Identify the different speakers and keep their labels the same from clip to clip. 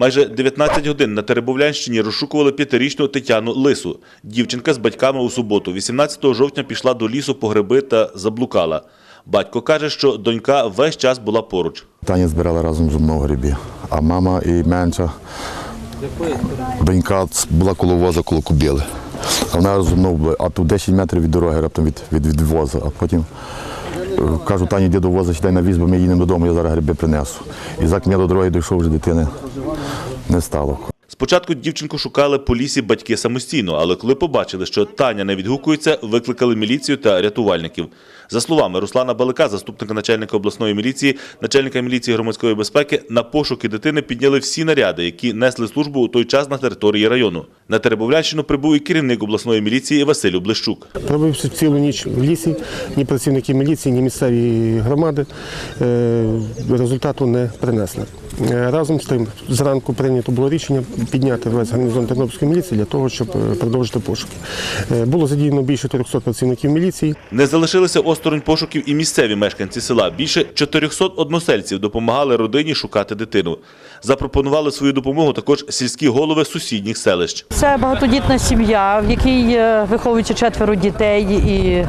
Speaker 1: Майже 19 годин на Теребовлянщині розшукували п'ятирічну Тетяну Лису. Дівчинка з батьками у суботу, 18 жовтня, пішла до лісу по гриби та заблукала. Батько каже, що донька весь час була поруч.
Speaker 2: Таня збирала разом зі мною грибі, а мама і менша донька була коло воза, коло кубіли. А вона була, а тут 10 метрів від дороги раптом від, від, від воза. А потім е, кажу, Тані, до воза, сідай на віз, бо ми їдемо додому, я зараз гриби принесу. І за я до дороги дійшов, вже дитини не стало.
Speaker 1: Спочатку дівчинку шукали по лісі батьки самостійно, але коли побачили, що Таня не відгукується, викликали міліцію та рятувальників. За словами Руслана Балика, заступника начальника обласної міліції, начальника міліції громадської безпеки, на пошуки дитини підняли всі наряди, які несли службу у той час на території району. На Теребовлянщину прибув і керівник обласної міліції Василь Облещук.
Speaker 3: Пробивши цілу ніч в лісі, ні працівники міліції, ні місцеві громади е, результату не принесли. Е, Разом з тим, зранку прийнято було рішення підняти весь гарнізон Тернопільської міліції для того, щоб е, продовжити пошуки. Е, Було задіяно більше 300 працівників міліції.
Speaker 1: Не залишилися осторонь пошуків і місцеві мешканці села. Більше 400 односельців допомагали родині шукати дитину. Запропонували свою допомогу також сільські голови сусідніх селищ.
Speaker 4: Це багатодітна сім'я, в якій виховується четверо дітей, і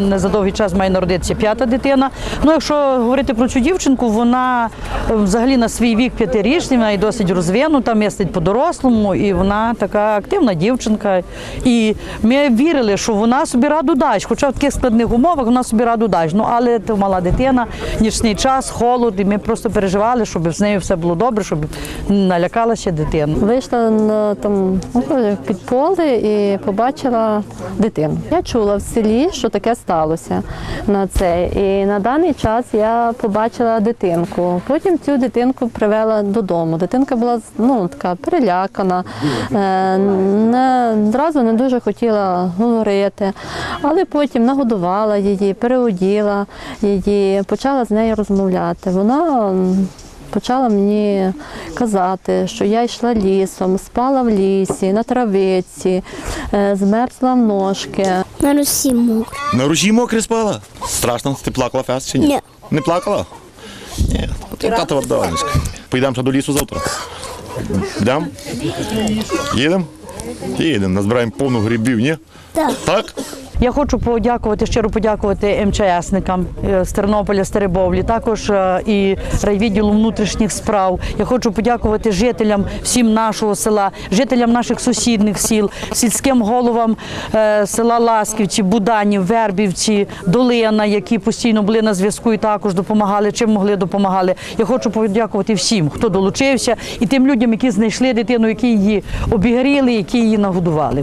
Speaker 4: не за довгий час має народитися п'ята дитина. Ну, якщо говорити про цю дівчинку, вона е, взагалі на свій вік п'ятирічний, вона і досить розвинута, містить по-дорослому, і вона така активна дівчинка. І ми вірили, що вона собі раду дасть, хоча в таких складних умовах вона собі раду дасть. Ну, але то мала дитина, нічний час, холод, і ми просто переживали, щоб з нею все було добре, щоб налякалася дитина.
Speaker 5: Вийшла на там ну, під поле і побачила дитину. Я чула в селі, що таке сталося на це. І на даний час я побачила дитинку. Потім цю дитинку привела додому. Дитинка була ну, така перелякана, е, не, одразу не дуже хотіла говорити, але потім нагодувала її, переоділа її, почала з нею розмовляти. Вона почала мені казати, що я йшла лісом, спала в лісі, на травиці, е, змерзла в ножки.
Speaker 6: На Русі мокро.
Speaker 7: На ружі мокрі спала? Страшно, ти плакала фест чи ні?
Speaker 6: Ні.
Speaker 7: Не плакала? Ні. Ти тата вардаванська. Поїдемо до лісу завтра. Йдемо? Їдемо? Їдемо, назбираємо повну грибів, ні?
Speaker 6: Так.
Speaker 7: Так?
Speaker 4: Я хочу подякувати, щиро подякувати МЧСникам е, з Тернополя, з Теребовлі, також е, і райвідділу внутрішніх справ. Я хочу подякувати жителям всім нашого села, жителям наших сусідних сіл, сільським головам е, села Ласківці, Буданів, Вербівці, Долина, які постійно були на зв'язку і також допомагали, чим могли допомагали. Я хочу подякувати всім, хто долучився, і тим людям, які знайшли дитину, які її обігріли, які її нагодували.